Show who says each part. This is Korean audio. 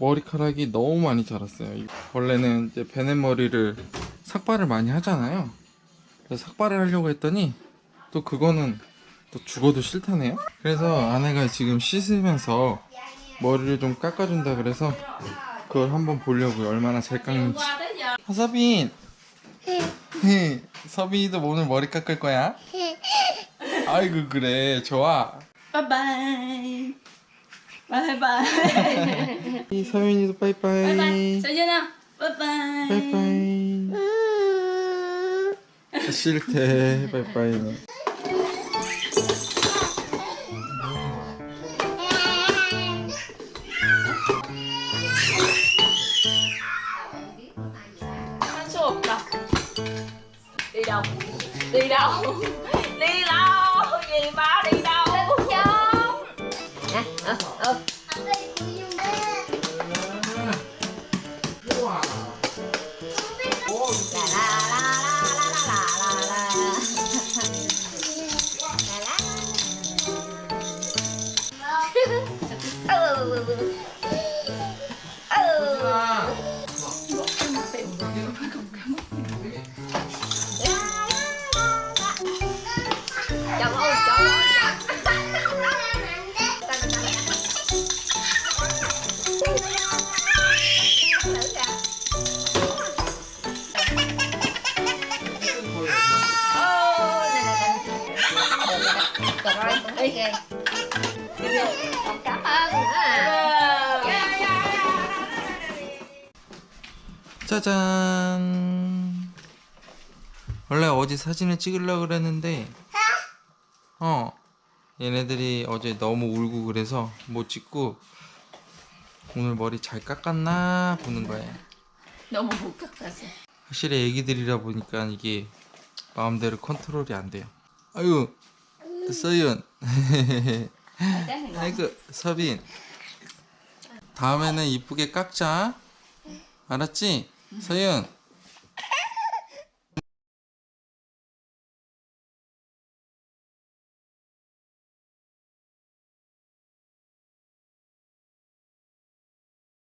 Speaker 1: 머리카락이 너무 많이 자랐어요. 이- 원래는 이제 베넷 머리를 삭발을 많이 하잖아요. 그래서 삭발을 하려고 했더니 또 그거는 또 죽어도 싫다네요. 그래서 아내가 지금 씻으면서 머리를 좀 깎아준다 그래서 그걸 한번 보려고요. 얼마나 잘 깎는지. 하서빈! 헤, 서빈이도 오늘 머리 깎을 거야? 아이고 그래 좋아.
Speaker 2: 바이바이. 바이바이.
Speaker 1: 이 서빈이도 빠이빠이.
Speaker 2: 바이바이. 서준아. 바이바이.
Speaker 1: 빠이빠이. 싫대 빠이빠이는.
Speaker 2: 한수 없다. Đi đâu? Đi đâu? Đi đâu? Gì ba đi đâu?
Speaker 3: 了。OK。Rồi, đi kìa. Cảm ơn.
Speaker 1: 짜잔. 원래 어제 사진을 찍으려고 그랬는데, 어, 얘네들이 어제 너무 울고 그래서 못 찍고, 오늘 머리 잘 깎았나 보는 거예요.
Speaker 2: 너무 못 깎았어.
Speaker 1: 확실히 애기들이라 보니까 이게 마음대로 컨트롤이 안 돼요. 아유, 서윤. 아이고, 서빈. 다음에는 이쁘게 깎자. 알았지? 서윤.